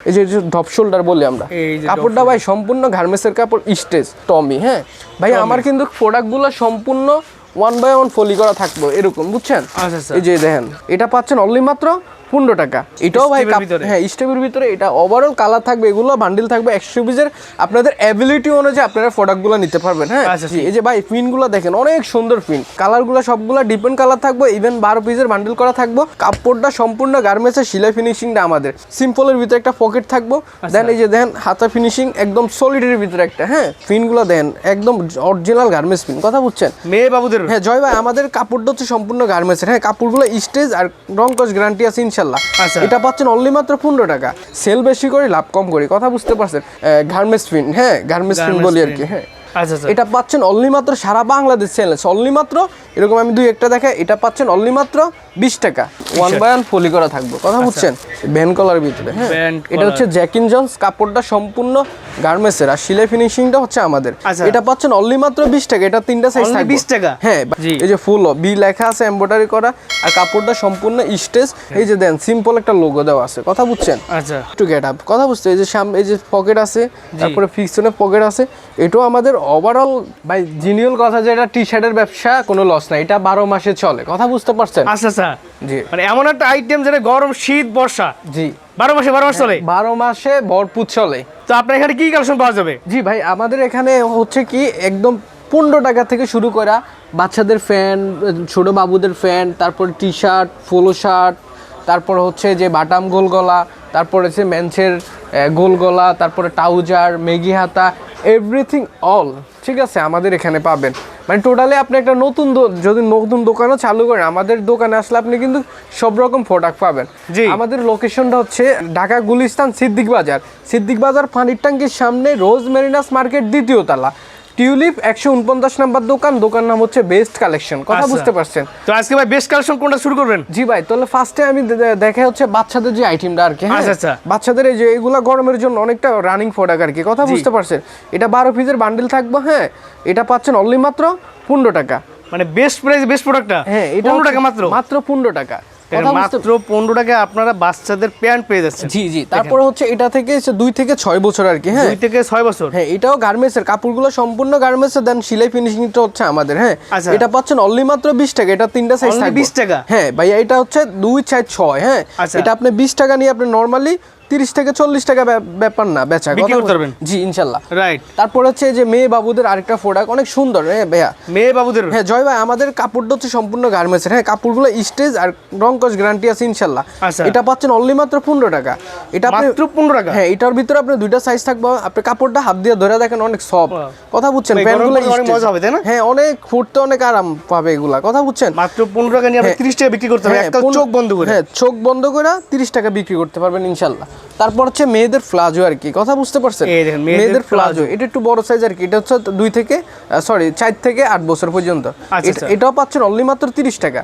এই যে ধপ শোল্ডার বলি আমরা। কাপড়টা ভাই সম্পূর্ণ গার্মেন্টসের কাপড় স্টেজ টমি হ্যাঁ? ভাই আমার কিন্তু প্রোডাক্টগুলো সম্পূর্ণ ওয়ান বাই ওয়ান ফলি করা থাকব এরকম বুঝছেন? আচ্ছা, আচ্ছা। এই যে দেখেন এটা পাচ্ছেন অনলি মাত্র পনেরো টাকা। এটাও ভাই? হ্যাঁ স্টেপের ভিতরে। এটা ওভারঅল কালার থাকবে এগুলো বান্ডিল থাকবে একশো পিসের আপনাদের অ্যাবিলিটি অনুযায়ী আপনারা প্রোডাক্টগুলো নিতে পারবেন হ্যাঁ? আচ্ছা, এই যে ভাই পিনগুলো দেখেন অনেক সুন্দর পিন কালারগুলো সবগুলো ডিপেন্ড কালার থাকবে ইভেন বারো পিসের বান্ডিল করা থাকব। কাপড়টা সম্পূর্ণ গার্মেন্টসের সিলাই ফিনিশিংটা আমাদের। সিম্পলের ভিতরে একটা পকেট থাকব। আচ্ছা। দেন এই যে দেখেন হাতা ফিনিশিং একদম সলিডের ভিতরে একটা হ্যাঁ? পিনগুলো দেন একদম অরিজিনাল গার্মেন্টস পিন কথা বুঝছেন? মেয়ে বাবুদের। হ্যাঁ জয় ভাই আমাদের কাপড়টা হচ্ছে সম্পূর্ণ গার্মেন্টসের হ্যাঁ? কাপড়গুলো স্টেজ আর রং কস গ্যারান্টি আছে ইনশাল্লাহ আচ্ছা। এটা পাচ্ছেন অনলি মাত্র পনেরো টাকা। সেল বেশি করে লাভ কম করি। কথা বুঝতে পারছেন? গার্মেন্টস প্রিন্ট হ্যাঁ গার্মেন্টস প্রিন্ট বলি আর কি হ্যাঁ। আচ্ছা আচ্ছা। এটা পাচ্ছেন অনলি মাত্র সারা বাংলাদেশ সেল অনলি মাত্র এরকম আমি দুই একটা দেখাই এটা পাচ্ছেন অনলি মাত্র বিশ টাকা। ওয়ান বাই ওয়ান ফলি করা থাকবে। কথা বুঝছেন? ভ্যান কলার ভিতরে হ্যাঁ? এটা হচ্ছে জ্যাকিন জন্স কাপড়টা সম্পূর্ণ গার্মেন্টসের। আর সিলাই ফিনিশিংটা হচ্ছে আমাদের। আচ্ছা। এটা পাচ্ছেন অনলি মাত্র বিশ টাকা। এটা তিনটা সাইজ থাকবে। 20 টাকা? হ্যাঁ। এই যে ফুল বি লেখা আছে এমব্রয়ডারি করা। আর কাপড়টা সম্পূর্ণ স্টেজ এই যে দেন সিম্পল একটা লোগো দেওয়া আছে। কথা বুঝছেন? আচ্ছা। একটু গেট আপ কথা বুঝতে এই যে সামনে এই যে পকেট আছে তারপরে ফিক্সনের পকেট আছে। এটাও আমাদের ওভারঅল ভাই জিনিয়াল কথা যে এটা টি শার্টের ব্যবসা কোনো লস নাই। এটা বারো মাসে চলে। কথা বুঝতে পারছেন? আচ্ছা আচ্ছা। জি। মানে এমন একটা আইটেম যেটা গরম শীত বর্ষা। জি। বারো মাসে বারো মাস চলে? বারো মাসে ভরপুর চলে। তো আপনার এখানে কি কালেকশন পাওয়া যাবে? জি ভাই আমাদের এখানে হচ্ছে কি একদম পনেরো টাকা থেকে শুরু করা বাচ্চাদের ফ্যান ছোট বাবুদের ফ্যান তারপর টি শার্ট ফোলো শার্ট তারপর হচ্ছে যে বাটাম গোলগলা তারপর হচ্ছে মেন্সের গোলগলা তারপরে ট্রাউজার মেগি হাতা এভরিথিং অল ঠিক আছে আমাদের এখানে পাবেন। মানে টোটালি আপনি একটা নতুন যদি নতুন দোকানও চালু করেন আমাদের দোকানে আসলে আপনি কিন্তু সব রকম প্রোডাক্ট পাবেন। জি। আমাদের লোকেশনটা হচ্ছে ঢাকা গুলিস্তান সিদ্দিক বাজার। সিদ্দিক বাজার পানির ট্যাঙ্কির সামনে রোজ মেরিনাস মার্কেট দ্বিতীয় তলা। টিউলিপ একশো উনপঞ্চাশ নাম্বার দোকান দোকান নাম হচ্ছে বেস্ট কালেকশন কথা আচ্ছা। বুঝতে পারছেন? তো আজকে ভাই বেস্ট কালেকশন কোনটা শুরু করবেন? জি ভাই তাহলে ফার্স্টে আমি দেখা হচ্ছে বাচ্চাদের যে আইটেমটা আর কি হ্যাঁ? আচ্ছা, আচ্ছা। বাচ্চাদের এই যে এগুলা গরমের জন্য অনেকটা রানিং প্রোডাক্ট আর কি। কথা বুঝতে পারছেন? এটা বারো পিসের বান্ডিল থাকবে হ্যাঁ? এটা পাচ্ছেন অনলি মাত্র পনেরো টাকা। মানে বেস্ট প্রাইস বেস্ট প্রোডাক্টটা হ্যাঁ এটা পনেরো টাকা মাত্র? মাত্র পনেরো টাকা। মাত্র পনেরো টাকা আপনারা বাচ্চাদের প্যান্ট পেয়ে যাচ্ছেন। জি জি। তারপরে হচ্ছে এটা থেকে দুই থেকে ছয় বছর আর কি হ্যাঁ। দুই থেকে ছয় বছর। হ্যাঁ এটাও গার্মেন্টসের। কাপড়গুলো সম্পূর্ণ গার্মেন্টসের দেন সিলাই ফিনিশিংটা হচ্ছে আমাদের হ্যাঁ। আচ্ছা। এটা পাচ্ছেন অনলি মাত্র বিশ টাকা এটা তিনটা সাইজ বিশ থাকবে। 20 টাকা? হ্যাঁ ভাইয়া এটা হচ্ছে দুই চার ছয় হ্যাঁ। আচ্ছা। এটা আপনি বিশ টাকা নিয়ে আপনি নর্মালি তিরিশ থেকে চল্লিশ টাকা ব্যাপার না বেচা বিক্রি কথা করতে বল- পারবেন? জি ইনশাল্লাহ। রাইট তারপর হচ্ছে যে মেয়ে বাবুদের আরেকটা প্রোডাক্ট অনেক সুন্দর হ্যাঁ ভাইয়া। মেয়ে বাবুদের? হ্যাঁ জয় ভাই আমাদের কাপড়টা হচ্ছে সম্পূর্ণ গার্মেন্টসের হ্যাঁ কাপড়গুলো স্টেজ আর রং কস গ্যারান্টি আছে ইনশাল্লাহ। আচ্ছা। এটা পাচ্ছেন অনলি মাত্র পনেরো টাকা। এটা আপনি মাত্র পনেরো টাকা? হ্যাঁ এটার ভিতরে আপনার দুইটা সাইজ থাকবে। আপনি কাপড়টা হাত দিয়ে ধরে দেখেন অনেক সফট কথা বুঝছেন প্যান্টগুলো অনেক মজা হবে, তাই না? হ্যাঁ অনেক ফুটতে অনেক আরাম পাবে এগুলা কথা বুঝছেন? মাত্র পনেরো টাকা নিয়ে আপনি হ্যাঁ। তিরিশ টাকা বিক্রি করতে হবে হ্যাঁ, একটা চোখ বন্ধ করে। হ্যাঁ চোখ বন্ধ করে তিরিশ টাকা বিক্রি করতে পারবেন ইনশাল্লাহ। তারপর হচ্ছে মেয়েদের ফ্লাজো আর কি কথা বুঝতে পারছেন মেয়েদের প্লাজো। এটা একটু বড় সাইজ আর কি এটা হচ্ছে দুই থেকে সরি চার থেকে আট বছর পর্যন্ত আচ্ছা, আচ্ছা। এটাও পাচ্ছেন অনলি মাত্র তিরিশ টাকা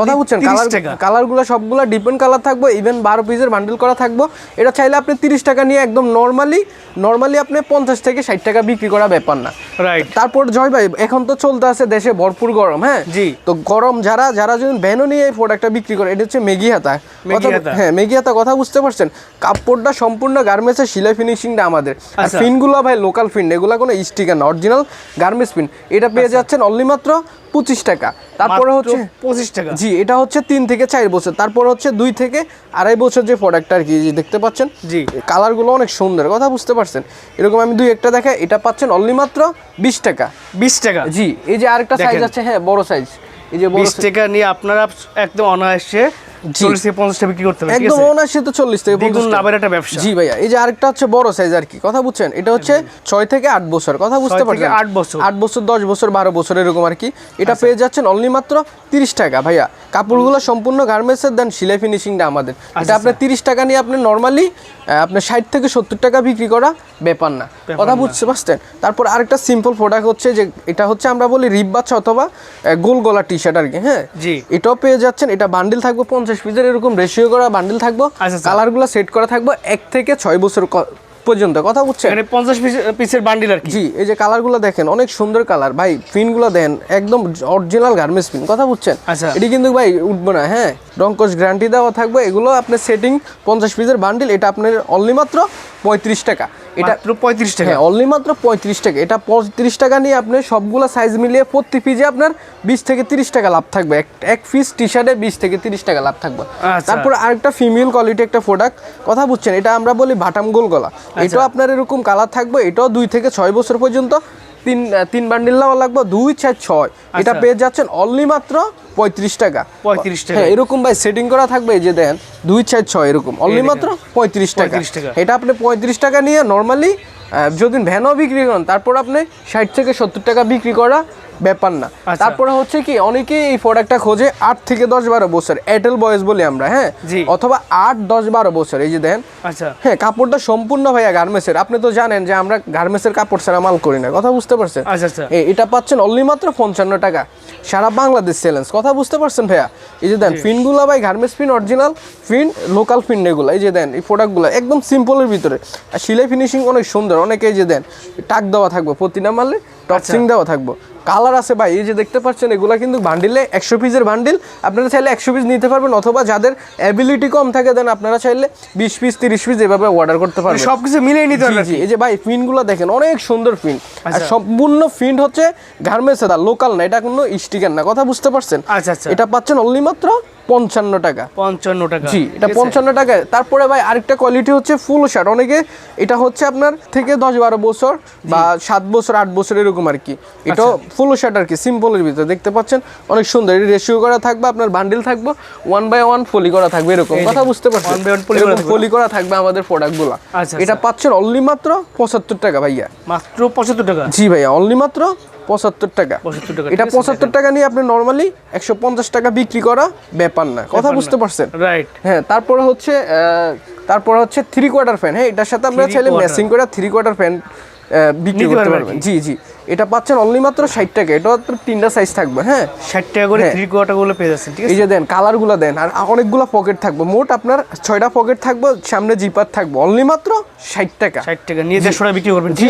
কথা বুঝছেন? কালার কালারগুলো সবগুলো ডিপেন্ড কালার থাকবে ইভেন বারো পিসের বান্ডেল করা থাকব। এটা চাইলে আপনি তিরিশ টাকা নিয়ে একদম নর্মালি নর্মালি আপনি পঞ্চাশ থেকে ষাট টাকা বিক্রি করা ব্যাপার না। রাইট তারপর জয় ভাই এখন তো চলতে আছে দেশে ভরপুর গরম হ্যাঁ? জি। তো গরম যারা যারা যদি ভ্যানও নিয়ে এই প্রোডাক্টটা বিক্রি করে এটা হচ্ছে মেগি হাতা। হ্যাঁ মেগি হাতা কথা বুঝতে পারছেন? কাপড়টা সম্পূর্ণ গার্মেন্টসের সিলাই ফিনিশিংটা আমাদের। আর আচ্ছা। ফিনগুলো ভাই লোকাল ফিন এগুলো কোনো স্টিকার না অরিজিনাল গার্মেন্টস ফিন এটা পেয়ে আচ্ছা। যাচ্ছেন অনলি মাত্র পঁচিশ টাকা। তারপরে হচ্ছে পঁচিশ টাকা। জি এটা হচ্ছে তিন থেকে চার বছর। তারপর হচ্ছে দুই থেকে আড়াই বছর যে প্রোডাক্ট আর কি দেখতে পাচ্ছেন জি। কালারগুলো অনেক সুন্দর কথা বুঝতে পারছেন? এরকম আমি দুই একটা দেখা এটা পাচ্ছেন অনলি মাত্র বিশ টাকা। বিশ টাকা? জি এই যে আরেকটা সাইজ আছে হ্যাঁ বড় সাইজ এই যে বিশ টাকা নিয়ে আপনারা একদম অনায়াসে জি। চল্লিশ থেকে পঞ্চাশ টাকা বিক্রি করতে হবে একদম আছে? অনায়াসে তো থেকে 50 টাকা। লাভের একটা ব্যবসা। জি ভাইয়া এই যে আরেকটা হচ্ছে বড় সাইজ আর কি কথা বুঝছেন? এটা হচ্ছে ছয় থেকে আট বছর কথা বুঝতে পারছেন আট বছর। আট বছর দশ বছর বারো বছর এরকম আর কি। এটা পেয়ে যাচ্ছেন অনলি মাত্র তিরিশ টাকা ভাইয়া। কাপড়গুলো সম্পূর্ণ গার্মেন্টসের দেন সিলাই ফিনিশিংটা আমাদের। এটা আপনি তিরিশ টাকা নিয়ে আপনি নর্মালি আপনি ষাট থেকে সত্তর টাকা বিক্রি করা ব্যাপার না। কথা বুঝতে পারছেন? তারপর আরেকটা সিম্পল প্রোডাক্ট হচ্ছে যে এটা হচ্ছে আমরা বলি রিপ বাচ্চা অথবা গোল গলা টি শার্ট আর কি হ্যাঁ? জি। এটাও পেয়ে যাচ্ছেন এটা বান্ডিল থাকবে পঞ্চাশ পিসের এরকম রেশিও করা বান্ডিল থাকব আচ্ছা, আচ্ছা। কালারগুলো সেট করা থাকবে এক থেকে ছয় বছর পর্যন্ত। কথা বুঝছেন এখানে পঞ্চাশ পিসের বান্ডিল আর জি এই যে কালারগুলো দেখেন অনেক সুন্দর কালার ভাই পিনগুলো দেন একদম অরিজিনাল গার্মেন্টস পিন কথা বুঝছেন আচ্ছা। এটি কিন্তু ভাই উঠবে না হ্যাঁ? রঙ্কশ গ্যারান্টি দেওয়া থাকবে এগুলো আপনার সেটিং পঞ্চাশ পিসের বান্ডিল এটা আপনার অনলি মাত্র পঁয়ত্রিশ টাকা। এটা পঁয়ত্রিশ টাকা। হ্যাঁ অনলি মাত্র পঁয়ত্রিশ টাকা। এটা পঁয়ত্রিশ টাকা নিয়ে আপনি সবগুলো সাইজ মিলিয়ে প্রতি পিজে আপনার বিশ থেকে তিরিশ টাকা লাভ থাকবে। এক- এক পিস টি শার্টে বিশ থেকে তিরিশ টাকা লাভ থাকবে। আচ্ছা। তারপর আরেকটা ফিমেল কোয়ালিটি একটা প্রোডাক্ট কথা বুঝছেন এটা আমরা বলি ভাটাম গোল গলা আচ্ছা। এটাও আপনার এরকম কালার থাকবে এটাও দুই থেকে ছয় বছর পর্যন্ত তিন তিন বান্ডিল নেওয়া লাগবে দুই চার ছয় এটা আচ্ছা। পেয়ে যাচ্ছেন অনলি মাত্র পঁয়ত্রিশ টাকা 35 টাকা। হ্যাঁ এরকম ভাই সেটিং করা থাকবে এই যে দেন দুই চার ছয় এরকম অনলি মাত্র পঁয়ত্রিশ টাকা 35 টাকা। এটা আপনি পঁয়ত্রিশ টাকা নিয়ে নর্মালি যদি ভ্যানও বিক্রি করেন তারপর আপনি ষাট থেকে সত্তর টাকা বিক্রি করা ব্যাপার না। আচ্ছা। তারপরে হচ্ছে কি অনেকেই এই প্রোডাক্টটা খোঁজে আট থেকে দশ বারো বছর। এয়ারটেল বয়েস বলি আমরা হ্যাঁ? অথবা আট দশ বারো বছর এই যে দেন আচ্ছা। হ্যাঁ কাপড়টা সম্পূর্ণ ভাইয়া গার্মেন্টসের। আপনি তো জানেন যে আমরা গার্মেন্টসের কাপড় ছাড়া মাল করি না কথা বুঝতে পারছেন? আচ্ছা আচ্ছা। এটা পাচ্ছেন অনলি মাত্র পঞ্চান্ন টাকা। সারা বাংলাদেশ চ্যালেঞ্জ কথা বুঝতে পারছেন ভাইয়া? এই যে দেন ফিনগুলো ভাই garments pin original pin local pin এগুলো এই যে দেন এই প্রোডাক্টগুলো একদম সিম্পলের ভিতরে। আর সিলাই ফিনিশিং অনেক সুন্দর অনেকে এই যে দেন টাক দেওয়া থাকবে প্রতিটা মারলে টপসিং দেওয়া থাকবে। কালার আছে ভাই এই যে দেখতে পাচ্ছেন এগুলো কিন্তু বান্ডিলে একশো পিসের বান্ডিল আপনারা চাইলে একশো পিস নিতে পারবেন অথবা যাদের অ্যাবিলিটি কম থাকে দেন আপনারা চাইলে বিশ পিস তিরিশ পিস এভাবে অর্ডার করতে পারবেন। সবকিছু মিলিয়ে নিতে জি, পারবে জি, এই যে ভাই ফিনগুলো দেখেন অনেক সুন্দর ফিন আর আচ্ছা। সম্পূর্ণ ফিন হচ্ছে গার্মেন্টস লোকাল না এটা কোনো স্টিকার না কথা বুঝতে পারছেন? আচ্ছা আচ্ছা। এটা পাচ্ছেন অনলি মাত্র পঞ্চান্ন টাকা। পঞ্চান্ন টাকা। জি এটা পঞ্চান্ন টাকায় তারপরে ভাই আরেকটা কোয়ালিটি হচ্ছে ফুল শার্ট অনেকে এটা হচ্ছে আপনার থেকে দশ বারো বছর বা সাত বছর আট বছর এরকম আর কি। আচ্ছা। ফুল শার্ট আর কি সিম্পলের ভিতরে। দেখতে পাচ্ছেন অনেক সুন্দর। এটা রেশিও করা থাকবে আপনার বান্ডিল থাকবে ওয়ান বাই ওয়ান ফলি করা থাকবে এরকম। কথা বুঝতে পারছেন। ফলি করা থাকবে। আমাদের প্রোডাক্টগুলো আচ্ছা, এটা আচ্ছা। পাচ্ছেন অনলি মাত্র পঁচাত্তর টাকা ভাইয়া। মাত্র পঁচাত্তর টাকা? জি ভাইয়া অনলি মাত্র পঁচাত্তর টাকা। 75 টাকা, এটা পঁচাত্তর টাকা নিয়ে আপনি নর্মালি একশো পঞ্চাশ টাকা বিক্রি করা ব্যাপার না কথা বুঝতে পারছেন? রাইট হ্যাঁ তারপরে হচ্ছে তারপরে হচ্ছে থ্রি কোয়ার্টার ফ্যান হ্যাঁ এটার সাথে আমরা চাইলে। ম্যাচিং করে থ্রি কোয়ার্টার ফ্যান বিক্রি করতে পারবেন জি জি। এটা পাচ্ছেন অনলি মাত্র ষাট টাকা। এটা আপনার তিনটা সাইজ থাকবে হ্যাঁ? ষাট টাকা করে হ্যাঁ। থ্রি কোয়ার্টারগুলো পেয়ে যাচ্ছেন ঠিক আছে এই যে দেন কালারগুলো দেন আর অনেকগুলো পকেট থাকবে। মোট আপনার ছয়টা পকেট থাকবে সামনে জিপার থাকবে। অনলি মাত্র ষাট টাকা। ষাট টাকা নিয়ে দেড়শো টাকা বিক্রি করবেন জি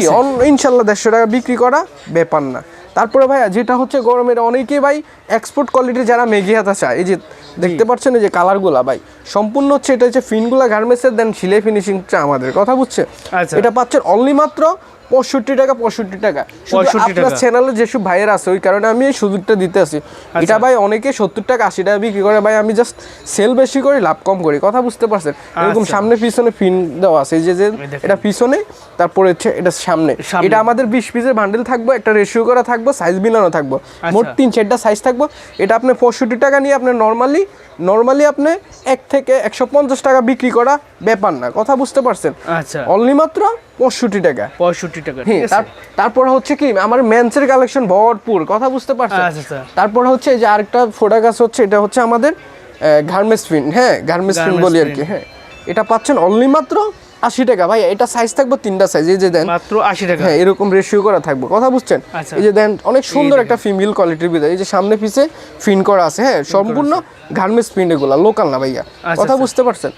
ইনশাল্লাহ দেড়শো টাকা বিক্রি করা ব্যাপার না। তারপরে ভাইয়া যেটা হচ্ছে গরমের অনেকেই ভাই এক্সপোর্ট কোয়ালিটির যারা মেঘি হাতা চায় এই যে দেখতে পাচ্ছেন এই যে কালারগুলা ভাই সম্পূর্ণ হচ্ছে এটা হচ্ছে ফিনগুলা গার্মেন্টসের দেন সিলাই ফিনিশিংটা আমাদের। কথা বুঝছে? আচ্ছা। এটা পাচ্ছেন অনলি মাত্র পঁয়ষট্টি টাকা পঁয়ষট্টি টাকা। শুধু 65 আপনার টাকা। চ্যানেলে যেসব ভাইয়ের আছে ওই কারণে আমি এই সুযোগটা দিতে আছি। আচ্ছা। এটা ভাই অনেকে সত্তর টাকা আশি টাকা বিক্রি করে ভাই আমি জাস্ট সেল বেশি করি লাভ কম করি। কথা বুঝতে পারছেন? এরকম আচ্ছা। সামনে পিছনে ফিন দেওয়া আছে এই যে যে এটা পিছনে তারপরে হচ্ছে এটা সামনে। এটা আমাদের বিশ পিসের বান্ডেল থাকবে একটা রেশিও করা থাকব সাইজ মিলানো থাকব। মোট তিন চারটা সাইজ থাকব। এটা আপনি পঁয়ষট্টি টাকা নিয়ে আপনি নর্মালি নর্মালি আপনি এক থেকে একশো পঞ্চাশ টাকা বিক্রি করা ব্যাপার না। কথা বুঝতে পারছেন? আচ্ছা। অনলি মাত্র পঁয়ষট্টি টাকা। পঁয়ষট্টি টাকা হ্যাঁ তারপরে হচ্ছে কি আমার মেন্সের কালেকশন ভরপুর কথা বুঝতে পারছেন? আচ্ছা, আচ্ছা। হচ্ছে এই যে আরেকটা হচ্ছে এটা হচ্ছে আমাদের গার্মেন্টস পিন হ্যাঁ গার্মেন্টস Garments বলি আর কি হ্যাঁ। এটা পাচ্ছেন অনলি মাত্র আশি টাকা। ভাই এটা সাইজ থাকবে তিনটা সাইজ এই যে দেন। মাত্র আশি টাকা। হ্যাঁ এরকম রেশিও করা থাকবে কথা বুঝছেন? আচ্ছা। এই যে দেন অনেক সুন্দর একটা ফিমেল কোয়ালিটির ভিতরে এই যে সামনে পিছে ফিন করা আছে হ্যাঁ সম্পূর্ণ গার্মেন্টস প্রিন্ট এগুলা লোকাল না ভাইয়া কথা। বুঝতে পারছেন?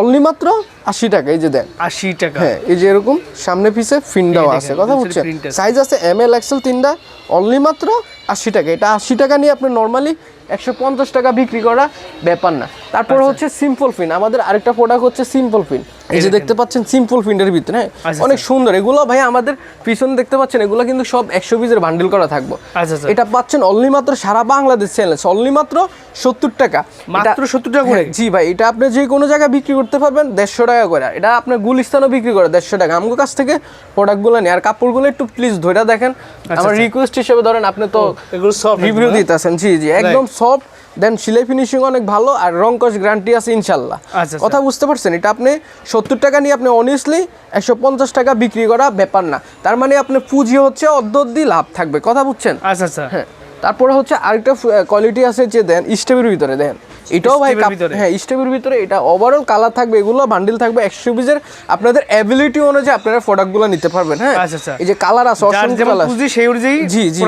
অনলি মাত্র আশি টাকা এই যে দেন আশি টাকা। হ্যাঁ এই যে এরকম সামনে পিছে ফিনডাও আছে কথা বুঝছেন? সাইজ আছে এম এল এক্সেল তিনটা অনলি মাত্র আশি টাকা। এটা আশি টাকা নিয়ে আপনি নর্মালি একশো পঞ্চাশ টাকা বিক্রি করা ব্যাপার না। তারপরে হচ্ছে সিম্পল ফিন আমাদের আরেকটা প্রোডাক্ট হচ্ছে সিম্পল ফিন এই যে দেখতে পাচ্ছেন সিম্পল ফিনের ভিতরে হ্যাঁ? আচ্ছা, অনেক সুন্দর। এগুলো ভাই আমাদের পিছনে দেখতে পাচ্ছেন এগুলো কিন্তু সব একশো পিসের বান্ডিল করা থাকব। আচ্ছা আচ্ছা। এটা পাচ্ছেন অনলি মাত্র সারা বাংলাদেশ চ্যালেঞ্জ অনলি মাত্র সত্তর টাকা। মাত্র 70 টাকা করে? হ্যাঁ, জি ভাই এটা আপনি যে কোনো জায়গায় বিক্রি করতে পারবেন দেড়শো টাকা করে। এটা আপনার গুলিস্তানও বিক্রি করে দেড়শো টাকা। আমার কাছ থেকে প্রোডাক্টগুলো নিয়ে আর কাপড়গুলো একটু প্লিজ ধরে দেখেন। আমার আচ্ছা। রিকোয়েস্ট হিসেবে ধরেন আপনি তো এগুলো সব রিভিউ দিতেছেন। জি জি একদম সফট দেন সিলাই ফিনিশিং অনেক ভালো আর রং কস গ্যারান্টি আছে ইনশাল্লাহ। আচ্ছা, কথা বুঝতে পারছেন? এটা আপনি সত্তর টাকা নিয়ে আপনি অনেস্টলি একশো পঞ্চাশ টাকা বিক্রি করা ব্যাপার না। তার মানে আপনি পুঁজি হচ্ছে অর্ধ লাভ থাকবে। কথা বুঝছেন? আচ্ছা আচ্ছা। হ্যাঁ। তারপরে হচ্ছে আরেকটা কোয়ালিটি আছে যে দেন স্টেপের ভিতরে দেন এটাও ভাই? হ্যাঁ স্টেপের ভিতরে এটা ওভারঅল কালার থাকবে এগুলো বান্ডিল থাকবে একশো পিসের আপনাদের অ্যাবিলিটি অনুযায়ী আপনারা প্রোডাক্টগুলো নিতে পারবেন হ্যাঁ? আচ্ছা, আচ্ছা। এই যে কালার আছে অসংখ্য কালার সেই অনুযায়ী জি জি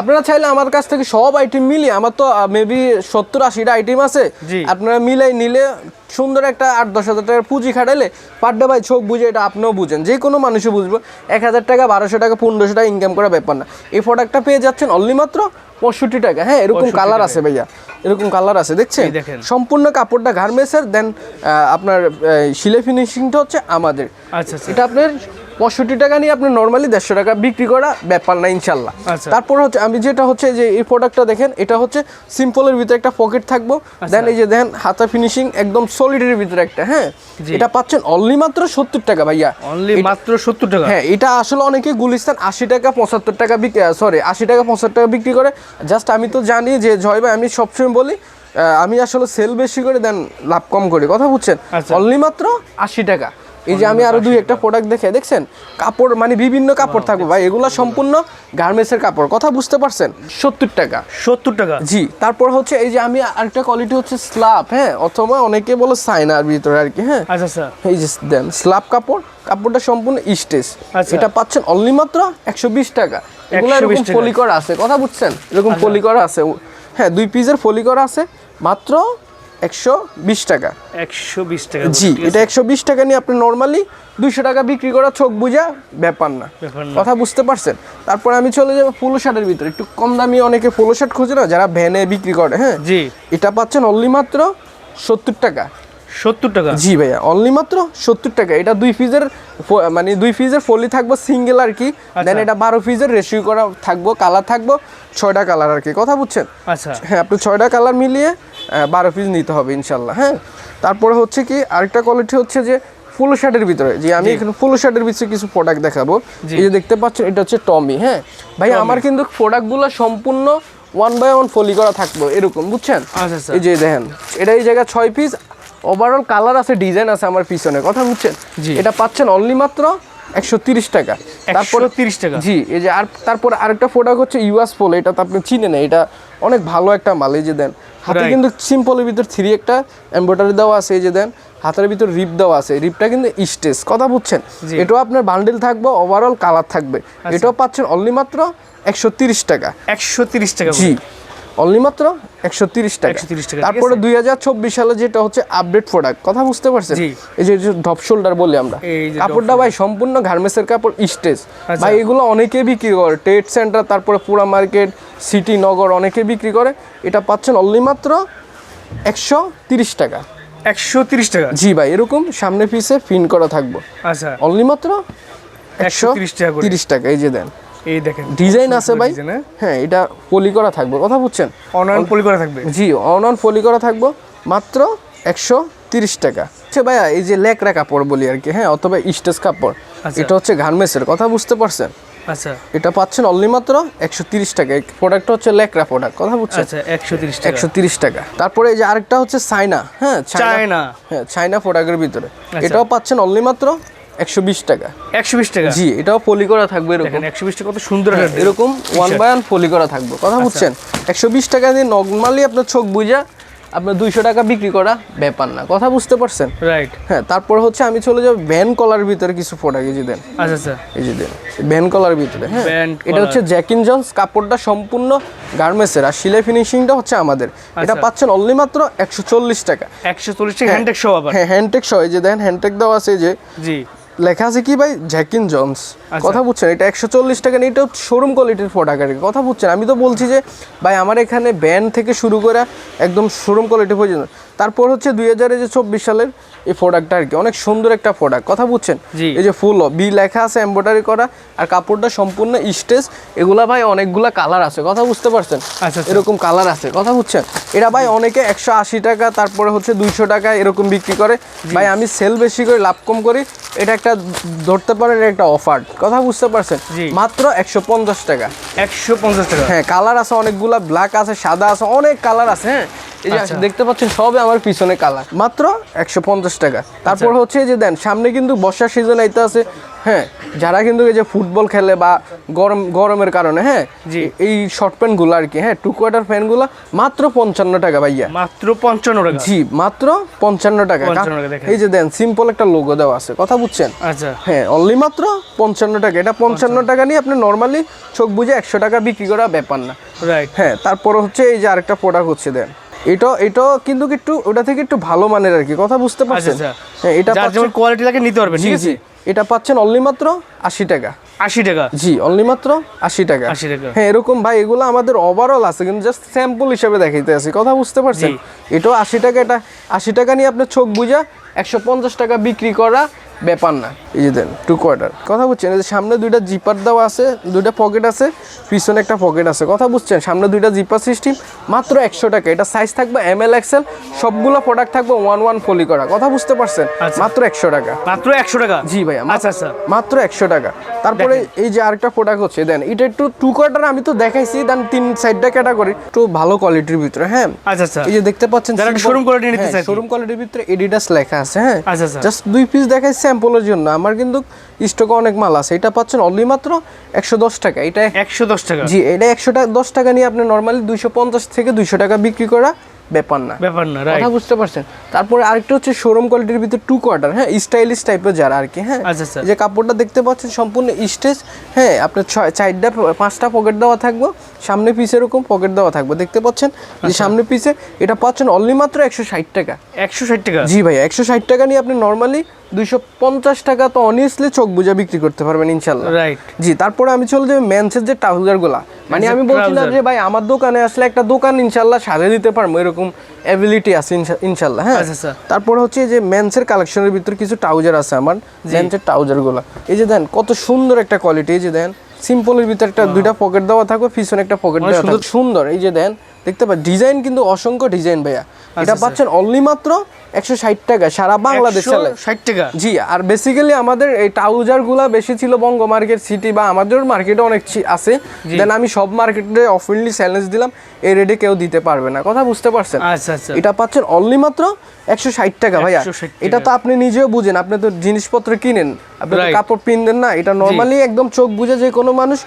আপনারা চাইলে আমার কাছ থেকে সব আইটেম মিলিয়ে আমার তো মেবি সত্তর আশিটা আইটেম আছে। আপনারা মিলাই নিলে সুন্দর একটা আট দশ হাজার টাকার পুঁজি খাটাইলে পার ডে ভাই চোখ বুঝে এটা আপনিও বুঝেন। যে কোনো মানুষই বুঝব এক হাজার টাকা বারোশো টাকা পনেরোশো টাকা ইনকাম করা ব্যাপার না। এই প্রোডাক্টটা পেয়ে যাচ্ছেন অনলি মাত্র পঁয়ষট্টি টাকা। হ্যাঁ এরকম কালার আছে ভাইয়া এরকম কালার আছে দেখছেন? সম্পূর্ণ কাপড়টা গার্মেন্টসের দেন আপনার সিলে ফিনিশিংটা হচ্ছে আমাদের। আচ্ছা আচ্ছা। এটা আপনার পঁয়ষট্টি টাকা নিয়ে আপনি নর্মালি দেড়শো টাকা বিক্রি করা ব্যাপার না ইনশাল্লাহ। আচ্ছা। তারপর হচ্ছে আমি যেটা হচ্ছে যে এই প্রোডাক্টটা দেখেন এটা হচ্ছে সিম্পলের ভিতরে একটা পকেট থাকব। দেন এই যে দেখেন হাতা ফিনিশিং একদম সলিডের ভিতরে একটা হ্যাঁ? এটা পাচ্ছেন অনলি মাত্র সত্তর টাকা ভাইয়া। অনলি মাত্র সত্তর টাকা? হ্যাঁ এটা আসলে অনেকে গুলিস্তান আশি টাকা পঁচাত্তর টাকা বিক্রি সরি আশি টাকা পঁচাত্তর টাকা বিক্রি করে। জাস্ট আমি তো জানি যে জয় ভাই আমি সবসময় বলি আহ, আমি আসলে সেল বেশি করে দেন লাভ কম করি। কথা বুঝছেন? আচ্ছা। অনলি মাত্র আশি টাকা। এই যে আমি আরও দুই একটা প্রোডাক্ট দেখে দেখছেন? কাপড় মানে বিভিন্ন কাপড় থাকবে ভাই এগুলো সম্পূর্ণ গার্মেন্টসের কাপড়। কথা বুঝতে পারছেন? সত্তর টাকা। সত্তর টাকা? জি তারপর হচ্ছে এই যে আমি আরেকটা কোয়ালিটি হচ্ছে স্লাব হ্যাঁ? অথবা অনেকে বলে সাইনার ভিতরে আর কি হ্যাঁ? আচ্ছা আচ্ছা। এই যে দেন স্ল্যাব কাপড় কাপড়টা সম্পূর্ণ স্টেজ আচ্ছা। এটা পাচ্ছেন অনলি মাত্র একশো বিশ টাকা। এগুলো 120 এরকম। ফলি করা আছে কথা বুঝছেন? এরকম আচ্ছা। ফলি করা আছে। হ্যাঁ দুই পিসের ফলি করা আছে মাত্র একশো বিশ টাকা। একশো বিশ টাকা জি এটা একশো বিশ টাকা নিয়ে আপনি নর্মালি দুইশো টাকা বিক্রি করা চোখ বুঝা ব্যাপার না। কথা বুঝতে পারছেন? তারপর আমি চলে যাব পোলো শার্টের ভিতরে। একটু কম দামি অনেকে পোলো শার্ট খুঁজে না যারা ভ্যানে বিক্রি করে হ্যাঁ? জি। এটা পাচ্ছেন অনলি মাত্র সত্তর টাকা। সত্তর টাকা? জি ভাইয়া অনলি মাত্র সত্তর টাকা। এটা দুই পিসের ফ- মানে দুই পিসের ফলি থাকব সিঙ্গেল আর কি। দেন এটা বারো পিসের রেশিও করা থাকব কালার থাকব ছয়টা কালার আর কি। কথা বুঝছেন? আচ্ছা। হ্যাঁ আপনি ছয়টা কালার মিলিয়ে বারো পিস নিতে হবে ইনশাল্লাহ হ্যাঁ? তারপরে হচ্ছে কি আরেকটা কোয়ালিটি হচ্ছে যে ফুল শার্টের ভিতরে। যে আমি এখানে ফুল শার্টের ভিতরে কিছু প্রোডাক্ট দেখাবো। এই যে দেখতে পাচ্ছেন এটা হচ্ছে টমি হ্যাঁ? ভাই আমার কিন্তু প্রোডাক্টগুলো সম্পূর্ণ ওয়ান বাই ওয়ান ফলি করা থাকব এরকম বুঝছেন? আচ্ছা আচ্ছা। এই যে দেখেন এটা এই জায়গায় ছয় পিস ওভারঅল কালার আছে ডিজাইন আছে আমার পিছনে কথা বুঝছেন। এটা পাচ্ছেন অনলি মাত্র একশো তিরিশ টাকা। তারপরে তিরিশ টাকা। জি এই যে আর তারপর আরেকটা প্রোডাক্ট হচ্ছে ইউএস পোল এটা তো আপনি চিনে চিনেন এটা অনেক ভালো একটা মাল এই যে দেন। হাতে কিন্তু সিম্পলের ভিতর থ্রি একটা এমব্রয়ডারি দেওয়া আছে এই যে দেন হাতের ভিতর রিপ দেওয়া আছে। রিপটা কিন্তু স্টেজ কথা বুঝছেন? এটাও আপনার বান্ডেল থাকবে ওভারঅল কালার থাকবে। এটাও পাচ্ছেন অনলি মাত্র একশো তিরিশ টাকা। একশো তিরিশ টাকা জি। অনলি মাত্র একশো তিরিশ টাকা। 130 টাকা, তারপরে দুই হাজার চব্বিশ সালে যেটা হচ্ছে আপডেট প্রোডাক্ট কথা বুঝতে পারছেন? এই যে ডপ শোল্ডার বলি আমরা। কাপড়টা ভাই সম্পূর্ণ গার্মেন্টসের কাপড় স্টেজ আচ্ছা। ভাই এগুলো অনেকে বিক্রি করে। ট্রেড সেন্টার তারপরে পুরা মার্কেট সিটি নগর অনেকে বিক্রি করে। এটা পাচ্ছেন অনলি মাত্র একশো তিরিশ টাকা। একশো তিরিশ টাকা। জি ভাই এরকম সামনে পিসে ফিন করা থাকব। আচ্ছা। অনলি মাত্র একশো 130 টাকা তিরিশ টাকা এই যে দেন। এই দেখেন ডিজাইন আছে ভাই। হ্যাঁ? এটা পলি করা থাকবে কথা বুঝছেন? অনলাইন পলি করা থাকবে। জি অন অন ফলি করা থাকব মাত্র একশো তিরিশ টাকা। আচ্ছা ভাইয়া এই যে লেকরা কাপড় বলি আর কি হ্যাঁ অথবা স্টেজ কাপড় আচ্ছা। এটা হচ্ছে গার্মেন্টসের কথা বুঝতে পারছেন? আচ্ছা। এটা পাচ্ছেন অনলি মাত্র একশো তিরিশ টাকা। এই প্রোডাক্টটা হচ্ছে লেকরা প্রোডাক্ট কথা বুঝছেন? আচ্ছা একশো তিরিশ একশো তিরিশ টাকা। তারপরে এই যে আরেকটা হচ্ছে চায়না হ্যাঁ চায়না। হ্যাঁ চায়না প্রোডাক্টের ভিতরে। আচ্ছা। এটাও পাচ্ছেন অনলি মাত্র একশো বিশ টাকা। একশো বিশ টাকা? জি এটাও পলি করা থাকবে এরকম। একশো বিশ টাকা কত সুন্দর একটা এরকম ওয়ান বাই ওয়ান ফলি করা থাকবে। কথা আচ্ছা। বুঝছেন? একশো বিশ টাকা দিয়ে নর্মালি আপনার চোখ বুঝা আপনার দুইশো টাকা বিক্রি করা ব্যাপার না। কথা বুঝতে পারছেন? রাইট হ্যাঁ তারপর হচ্ছে আমি চলে যাব ভ্যান কলার ভিতরে কিছু প্রোডাক্ট এই যে দেন। আচ্ছা আচ্ছা। এই যে দেন ভ্যান কলার ভিতরে হ্যাঁ। এটা হচ্ছে জ্যাকিন জন্স কাপড়টা সম্পূর্ণ গার্মেন্টসের। আর সিলাই ফিনিশিংটা হচ্ছে আমাদের। এটা আচ্ছা। পাচ্ছেন অনলি মাত্র একশো চল্লিশ টাকা। একশো চল্লিশ টাকা হ্যান্ডটেক সহ হ্যাঁ হ্যান্ডটেক সহ এই যে দেন হ্যান্ডটেক দেওয়া আছে যে। জি। লেখা আছে কি ভাই? জ্যাকিন জনস আচ্ছা। কথা বুঝছেন? এটা একশো চল্লিশ টাকা নিয়ে এটা শোরুম কোয়ালিটির প্রোডাক্ট আর কি কথা বুঝছেন? আমি তো বলছি যে ভাই আমার এখানে ব্যান্ড থেকে শুরু করে একদম শোরুম কোয়ালিটি পর্যন্ত তারপর হচ্ছে দুই হাজার যে চব্বিশ সালের এই প্রোডাক্টটা আর কি অনেক সুন্দর একটা প্রোডাক্ট কথা বুঝছেন। এই যে ফুল বি লেখা আছে এমব্রয়ডারি করা আর কাপড়টা সম্পূর্ণ স্টেজ এগুলা ভাই অনেকগুলা কালার আছে কথা বুঝতে পারছেন? আচ্ছা, আচ্ছা। এরকম কালার আছে কথা বুঝছেন? এটা ভাই অনেকে একশো আশি টাকা তারপরে হচ্ছে দুইশো টাকা এরকম বিক্রি করে। ভাই আমি সেল বেশি করে লাভ কম করি এটা একটা ধরতে পারেন একটা অফার কথা বুঝতে পারছেন? মাত্র একশো পঞ্চাশ টাকা। একশো পঞ্চাশ টাকা। হ্যাঁ কালার আছে অনেকগুলা ব্ল্যাক আছে সাদা আছে অনেক কালার আছে হ্যাঁ? এই যে আচ্ছা। দেখতে পাচ্ছেন সবে আমার পিছনে কালার। মাত্র একশো পঞ্চাশ টাকা। তারপর হচ্ছে যে দেন সামনে কিন্তু বর্ষার সিজন আইতে আছে। হ্যাঁ যারা কিন্তু এই যে ফুটবল খেলে বা গরম গরমের কারণে হ্যাঁ জি। এই শর্ট প্যান্টগুলো আর কি হ্যাঁ টু কোয়ার্টার প্যান্টগুলো মাত্র পঞ্চান্ন টাকা ভাইয়া। মাত্র পঞ্চান্ন টাকা। জি মাত্র পঞ্চান্ন টাকা। 55 টাকা দেখেন। এই যে দেন সিম্পল একটা লোগো দেওয়া আছে কথা বুঝছেন? আচ্ছা। হ্যাঁ অনলি মাত্র পঞ্চান্ন টাকা। এটা পঞ্চান্ন টাকা নিয়ে আপনি নর্মালি চোখ বুঝে একশো টাকা বিক্রি করা ব্যাপার না। রাইট হ্যাঁ তারপর হচ্ছে এই যে আরেকটা প্রোডাক্ট হচ্ছে দেন। এটা এটা কিন্তু একটু ওটা থেকে একটু ভালো মানের আর কি কথা বুঝতে পারছেন? আচ্ছা। হ্যাঁ এটা পাচ্ছেন যেমন কোয়ালিটি লাগে নিতে পারবেন ঠিক আছে? এটা পাচ্ছেন অনলি মাত্র আশি টাকা। আশি টাকা? জি অনলি মাত্র আশি টাকা। 80 টাকা। হ্যাঁ এরকম ভাই এগুলো আমাদের ওভারঅল আছে কিন্তু জাস্ট স্যাম্পল হিসেবে দেখাইতে আছি কথা বুঝতে পারছেন? জি। এটাও আশি টাকা এটা আশি টাকা নিয়ে আপনার চোখ বুঝা একশো পঞ্চাশ টাকা বিক্রি করা ব্যাপার না। এই যে দেন টু কোয়ার্টার কথা বুঝছেন এই যে সামনে দুইটা জিপার দেওয়া আছে দুইটা পকেট আছে পিছনে একটা পকেট আছে। কথা বুঝছেন সামনে দুইটা জিপার সিস্টেম মাত্র একশো টাকা। এটা সাইজ থাকবে এম এল এক্সেল সবগুলো প্রোডাক্ট থাকবে ওয়ান ওয়ান ফলি করা। কথা বুঝতে পারছেন? আচ্ছা। মাত্র একশো টাকা। মাত্র একশো টাকা? জি ভাইয়া আচ্ছা আচ্ছা। মাত্র একশো টাকা। তারপরে এই যে আরেকটা প্রোডাক্ট হচ্ছে দেন এটা একটু টু কোয়ার্টার আমি তো দেখাইছি দেন তিন সাইডটা ক্যাটাগরি একটু ভালো কোয়ালিটির ভিতরে হ্যাঁ? আচ্ছা আচ্ছা। এই যে দেখতে পাচ্ছেন নিতে চায়। শোরুম কোয়ালিটির ভিতরে এডিডাস লেখা আছে হ্যাঁ? আচ্ছা আচ্ছা। জাস্ট দুই পিস দেখাই স্যাম্পলের জন্য। আমার কিন্তু স্টকে অনেক মাল আছে। এটা পাচ্ছেন অনলি মাত্র একশো দশ টাকা। এটা একশো দশ টাকা। জি এটা একশো দশ টাকা নিয়ে আপনি নর্মালি দুইশো পঞ্চাশ থেকে দুইশো টাকা বিক্রি করা ব্যাপার না। ব্যাপার না কথা বুঝতে পারছেন? তারপরে আরেকটা হচ্ছে শোরুম কোয়ালিটির ভিতরে টু কোয়ার্টার হ্যাঁ স্টাইলিশ টাইপের যারা আর কি হ্যাঁ। আচ্ছা, আচ্ছা। যে কাপড়টা দেখতে পাচ্ছেন সম্পূর্ণ স্টেজ হ্যাঁ আপনার ছয় চারটা পাঁচটা পকেট দেওয়া থাকবে। সামনে পিসে এরকম পকেট দেওয়া থাকবে। দেখতে পাচ্ছেন? আচ্ছা। যে সামনে পিসে এটা পাচ্ছেন অনলি মাত্র একশো ষাট টাকা। একশো ষাট টাকা? জি ভাই একশো ষাট টাকা নিয়ে আপনি নর্মালি দুইশো পঞ্চাশ টাকা তো অনিয়াসলি চোখ বুঝা বিক্রি করতে পারবেন ইনশাল্লাহ রাইট জি তারপরে আমি চলে যাই মেন্সের যে ট্রাউজারগুলা। মানে আমি বলছি না trouser। যে ভাই আমার দোকানে আসলে একটা দোকান ইনশাল্লাহ সাজিয়ে দিতে পারব এরকম অ্যাবিলিটি আছে ইনশাল্লাহ হ্যাঁ? আচ্ছা, আচ্ছা। তারপরে হচ্ছে যে মেন্সের কালেকশনের ভিতরে কিছু ট্রাউজার আছে আমার মেন্সের ট্রাউজারগুলা। এই যে দেন কত সুন্দর একটা কোয়ালিটি এই যে দেন। সিম্পলের ভিতরে একটা দুইটা পকেট দেওয়া থাকবে পিছনে একটা পকেট দেওয়া সুন্দর। এই যে দেন দেখতে পাচ্ছেন ডিজাইন কিন্তু অসংখ্য ডিজাইন ভাইয়া। এটা পাচ্ছেন অনলি মাত্র একশো ষাট টাকা সারা বাংলাদেশ ষাট টাকা? জি আর বেসিক্যালি আমাদের এই ট্রাউজারগুলা বেশি ছিল বঙ্গ মার্কেট সিটি বা আমাদের মার্কেটে অনেক আছে। দেন আমি সব মার্কেটে অফেনলি চ্যালেঞ্জ দিলাম এই রেটে কেউ দিতে পারবে না। কথা বুঝতে পারছেন? আচ্ছা আচ্ছা। এটা পাচ্ছেন অনলি মাত্র একশো ষাট টাকা ভাইয়া। এটা তো আপনি নিজেও বুঝেন আপনি তো জিনিসপত্র কিনেন আপনি তো. কাপড় পিনদেন না এটা নর্মালি একদম চোখ বুঝে যে কোনো মানুষ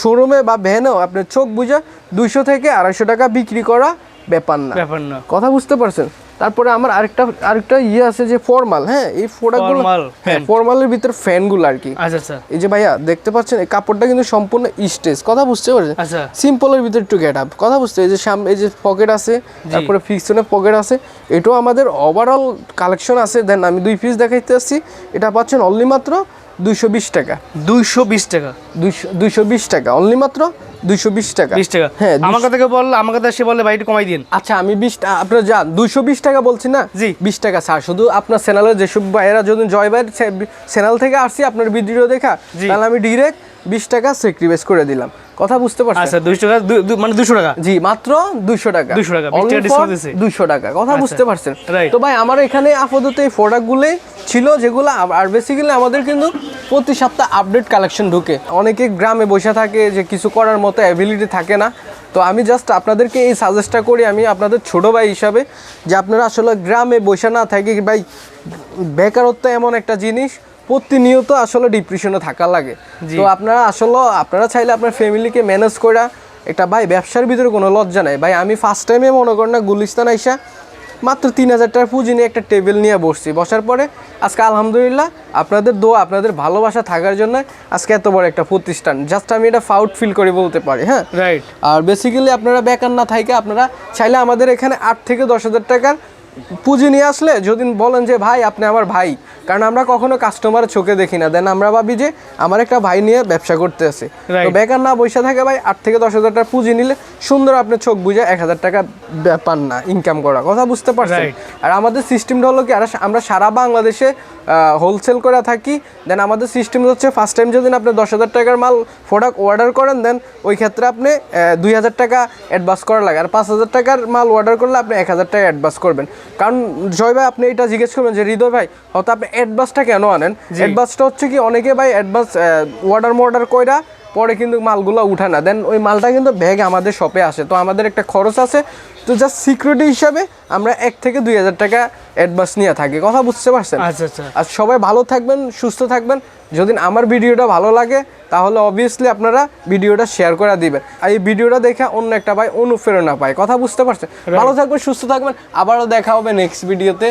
শোরুমে বা ভ্যানেও আপনি চোখ বুঝে দুইশো থেকে আড়াইশো টাকা বিক্রি করা ব্যাপার না। ব্যাপার না। কথা বুঝতে পারছেন? তারপরে আমার আরেকটা আরেকটা ইয়ে আছে যে ফর্মাল হ্যাঁ এই Formal হ্যাঁ ফর্মালের ভিতর ফ্যানগুলো আর কি। আচ্ছা আচ্ছা। এই যে ভাইয়া দেখতে পাচ্ছেন এই কাপড়টা কিন্তু সম্পূর্ণ স্টেজ কথা বুঝতে পারছেন? আচ্ছা। সিম্পলের ভিতর একটু গেট আপ কথা বুঝতে এই যে সামনে এই যে পকেট আছে তারপরে ফিক্সনের পকেট আছে এটাও আমাদের ওভারঅল কালেকশন আছে। দেন আমি দুই পিস দেখাইতে আসছি। এটা পাচ্ছেন অনলি মাত্র দুইশো বিশ টাকা। দুইশো বিশ টাকা। দুইশো বিশ টাকা। অনলি মাত্র দুইশো বিশ টাকা। বিশ টাকা। হ্যাঁ আমার কাছে বললে আমার কাছে সে বলে ভাই একটু কমাই দিন আচ্ছা আমি বিশ আপনার যান দুইশো বিশ টাকা বলছি না? জি। বিশ টাকা স্যার। শুধু আপনার চ্যানেলের যেসব ভাইয়েরা যদি জয় ভাইয়ের চ্যানেল থেকে আসছি আপনার ভিডিও দেখা। তাহলে আমি ডিরেক্ট বিশ টাকা সেক্রিফাইস করে দিলাম। কথা বুঝতে পারছেন? আচ্ছা দুইশো টাকা দু- দু- মানে দুশো টাকা? জি মাত্র দুইশো টাকা। 200 টাকা, 20 টাকা দিছে। দুইশো টাকা। কথা আচ্ছা, বুঝতে পারছেন? তো ভাই আমার এখানে আপাতত এই প্রোডাক্টগুলোই ছিল যেগুলো আর বেসিক্যালি আমাদের কিন্তু প্রতি সপ্তাহ আপডেট কালেকশন ঢুকে। অনেকে গ্রামে বসে থাকে যে কিছু করার মতো অ্যাবিলিটি থাকে না। তো আমি জাস্ট আপনাদেরকে এই সাজেস্টটা করি আমি আপনাদের ছোট ভাই হিসাবে যে আপনারা আসলে গ্রামে বসে না থাকে। ভাই বেকারত্ব এমন একটা জিনিস প্রতিনিয়ত আসলে ডিপ্রেশনে থাকা লাগে। তো আপনারা আসলে আপনারা চাইলে আপনার ফ্যামিলিকে ম্যানেজ করা একটা ভাই ব্যবসার ভিতরে কোনো লজ্জা নাই। ভাই আমি ফার্স্ট টাইমে মনে করেন না গুলিস্তান আইসা মাত্র তিন হাজার টাকার পুঁজি নিয়ে একটা টেবিল নিয়ে বসছি। বসার পরে আজকে আলহামদুলিল্লাহ আপনাদের দোয়া আপনাদের ভালোবাসা থাকার জন্য আজকে এত বড় একটা প্রতিষ্ঠান। জাস্ট আমি এটা ফাউট ফিল করি বলতে পারি হ্যাঁ? রাইট আর বেসিক্যালি আপনারা বেকার না থাকে আপনারা চাইলে আমাদের এখানে আট থেকে দশ হাজার টাকার পুঁজি নিয়ে আসলে যদি বলেন যে ভাই আপনি আমার ভাই। কারণ আমরা কখনো কাস্টমার চোখে দেখি না। দেন আমরা ভাবি যে আমার একটা ভাই নিয়ে ব্যবসা করতে আছে। তো বেকার না বসে থাকে ভাই আট থেকে দশ হাজার টাকা পুঁজি নিলে সুন্দর আপনি চোখ বুঝে এক হাজার টাকা ব্যাপার না ইনকাম করা কথা বুঝতে পারছেন। আর আমাদের সিস্টেমটা হলো কি আর আমরা সারা বাংলাদেশে হোলসেল করে থাকি। দেন আমাদের সিস্টেম হচ্ছে ফার্স্ট টাইম যদি আপনি দশ হাজার টাকার মাল প্রোডাক্ট অর্ডার করেন দেন ওই ক্ষেত্রে আপনি দুই হাজার টাকা অ্যাডভান্স করা লাগে। আর পাঁচ হাজার টাকার মাল অর্ডার করলে আপনি এক হাজার টাকা অ্যাডভান্স করবেন। কারণ জয় ভাই আপনি এটা জিজ্ঞেস করবেন যে হৃদয় ভাই হয়তো আপনি অ্যাডভান্সটা কেন আনেন? অ্যাডভান্সটা হচ্ছে কি অনেকে ভাই অ্যাডভান্স অর্ডার মর্ডার কইরা পরে কিন্তু মালগুলো উঠায় না। দেন ওই মালটা কিন্তু ব্যাগ আমাদের শপে আসে। তো আমাদের একটা খরচ আছে। তো জাস্ট সিকিউরিটি হিসাবে আমরা এক থেকে দুই হাজার টাকা অ্যাডভান্স নিয়ে থাকি। কথা বুঝতে পারছেন? আচ্ছা আচ্ছা। আর সবাই ভালো থাকবেন সুস্থ থাকবেন। যদি আমার ভিডিওটা ভালো লাগে তাহলে অবভিয়াসলি আপনারা ভিডিওটা শেয়ার করে দিবেন। আর এই ভিডিওটা দেখে অন্য একটা ভাই অনুপ্রেরণা পায়। কথা বুঝতে পারছেন? ভালো থাকবেন সুস্থ থাকবেন। আবারও দেখা হবে নেক্সট ভিডিওতে